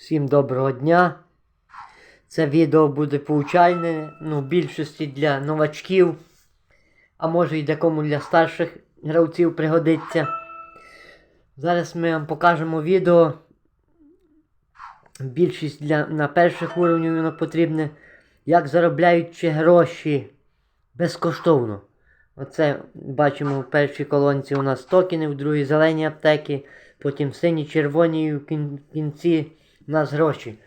Всім доброго дня. Це відео буде поучальне, ну, в більшості для новачків, а може і декому для старших гравців пригодиться. Зараз ми вам покажемо відео. Більшість для, на перших уровнях воно потрібне, як заробляючи гроші безкоштовно. Оце бачимо в першій колонці у нас токени, в другій зелені аптеки, потім сині, червоні і в кін- кінці нас гроші.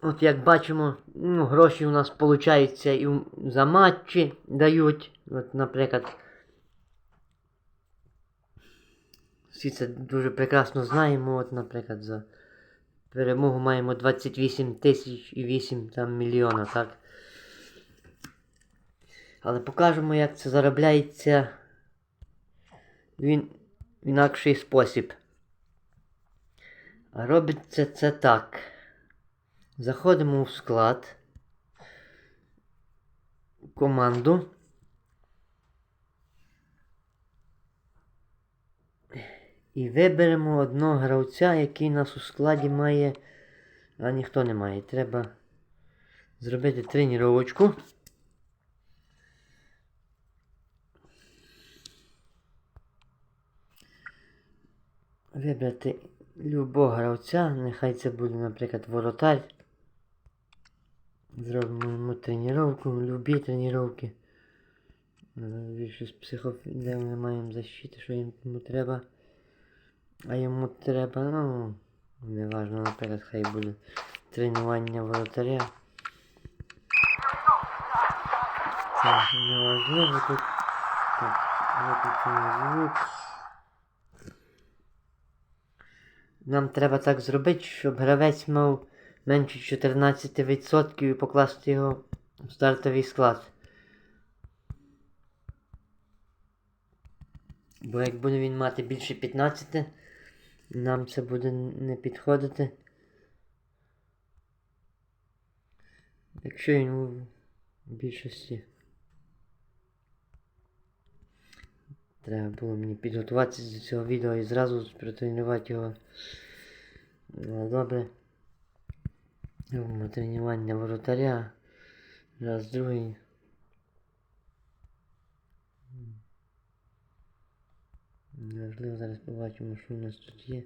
От як бачимо, ну, гроші у нас получаються і за матчі дають. От, наприклад, всі це дуже прекрасно знаємо. От, наприклад, за перемогу маємо 28 тисяч і 8 там, мільйона, так? Але покажемо, як це заробляється в інакший спосіб. Робиться це так. Заходимо в склад. Команду. І виберемо одного гравця, який нас у складі має. А ніхто не має. Треба зробити тренувачку. Вибрати любого гравця, нехай це буде, наприклад, воротар. Зробимо йому тренування, любі тренування. Більше з психов, де ми маємо защити, що йому треба. А йому треба, ну, неважно, наприклад, хай буде тренування воротаря. Це неважливо тут. Так, виключимо звук. Нам треба так зробити, щоб гравець мав менше 14% і покласти його в стартовий склад. Бо як буде він мати більше 15, нам це буде не підходити. Якщо він у більшості. Треба було мені підготуватися до цього відео і зразу протренувати його. Ну, добре. Робимо тренування воротаря. Раз, другий. Неважливо, зараз побачимо, що у нас тут є.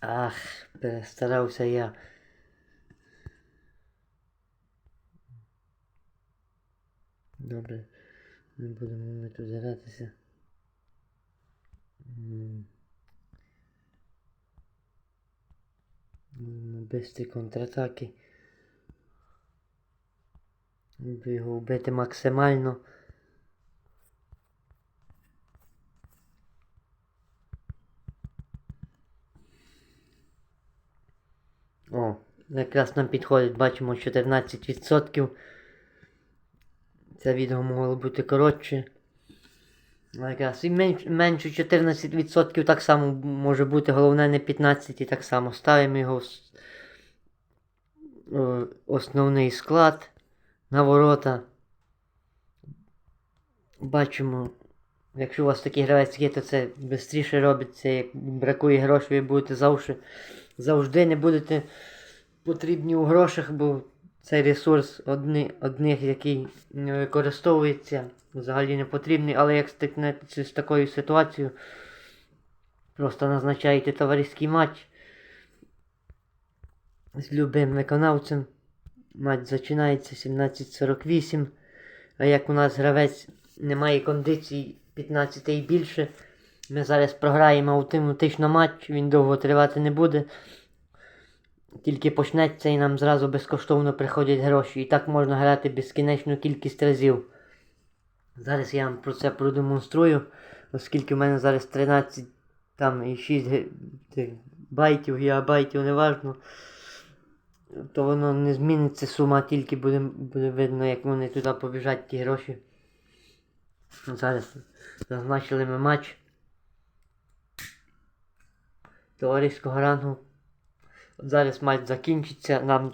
Ах, перестарався я. Добре, не будемо ми тут гратися. Бистрі контратаки. Буду його вбити максимально. О, якраз нам підходить, бачимо 14%. Це відео могло бути коротше. Ну, Якраз і менш, менше 14% так само може бути, головне не 15% так само. Ставимо його в е, основний склад на ворота. Бачимо, якщо у вас такий гравець є, то це швидше робиться. Як бракує грошей, ви будете завжди, завжди не будете потрібні у грошах, бо цей ресурс одни, одних, який не використовується, взагалі не потрібний, але як стикнетеся з такою ситуацією, просто назначаєте товариський матч з любим виконавцем. Матч починається 17.48. А як у нас гравець не має кондицій 15 і більше, ми зараз програємо автоматично матч, він довго тривати не буде. Тільки почнеться і нам зразу безкоштовно приходять гроші. І так можна грати безкінечну кількість разів. Зараз я вам про це продемонструю, оскільки в мене зараз 13 там і 6 байтів, гігабайтів, неважно. То воно не зміниться сума, тільки буде, буде видно, як вони туди побіжать ті гроші. Зараз зазначили ми матч товариського рангу. Зараз матч закінчиться, нам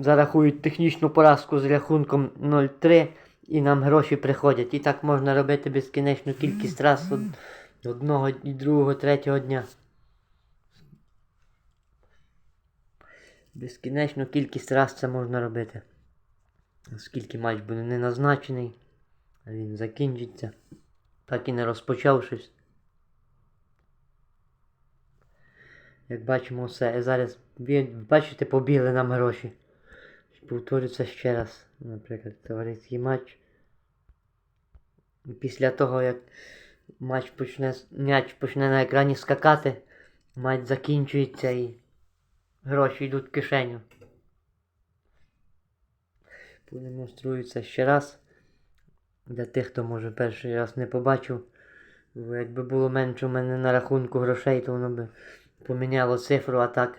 зарахують технічну поразку з рахунком 0-3 і нам гроші приходять. І так можна робити безкінечну кількість раз од- одного і другого, третього дня. Безкінечну кількість раз це можна робити. Оскільки матч буде не назначений, він закінчиться, так і не розпочавшись. Як бачимо, все. І Зараз бачите, побігли нам гроші. Повторюся ще раз, наприклад, товариський матч. Після того, як матч почне, м'яч почне на екрані скакати, матч закінчується і гроші йдуть в кишеню. Продемонструється ще раз. Для тих, хто може перший раз не побачив. Бо якби було менше у мене на рахунку грошей, то воно би поміняло цифру, а так.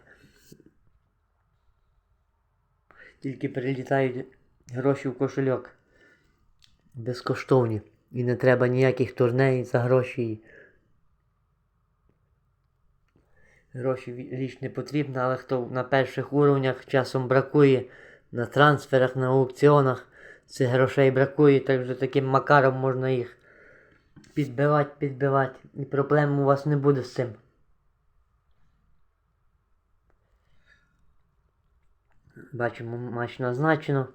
Тільки прилітають гроші в кошельок. Безкоштовні. І не треба ніяких турней за гроші. Гроші річ не потрібна, але хто на перших уровнях часом бракує на трансферах, на аукціонах, цих грошей бракує, так що таким макаром можна їх підбивати, підбивати. І проблем у вас не буде з цим. Бачимо, матч назначено.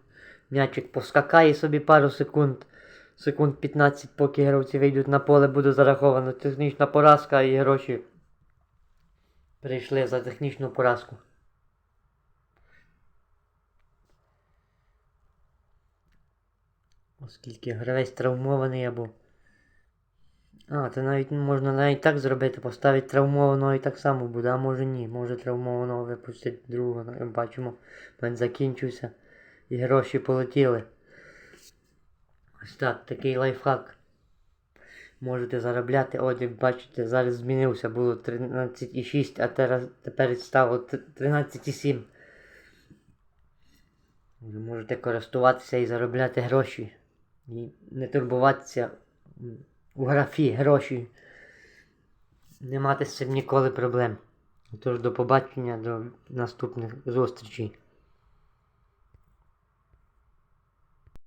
М'ячик поскакає собі пару секунд. Секунд 15, поки гравці вийдуть на поле, буде зараховано технічна поразка і гроші прийшли за технічну поразку. Оскільки гравець травмований або. А, це навіть можна навіть так зробити, поставити травмованого і так само буде, а може ні. Може травмованого випустять другого. Ну, Бачимо, він закінчився і гроші полетіли. Ось так, такий лайфхак. Можете заробляти. От як бачите, зараз змінився, було 13,6, а тепер, тепер стало 13,7. Ви можете користуватися і заробляти гроші. І не турбуватися у графі гроші. Не мати з цим ніколи проблем. Тож до побачення, до наступних зустрічей.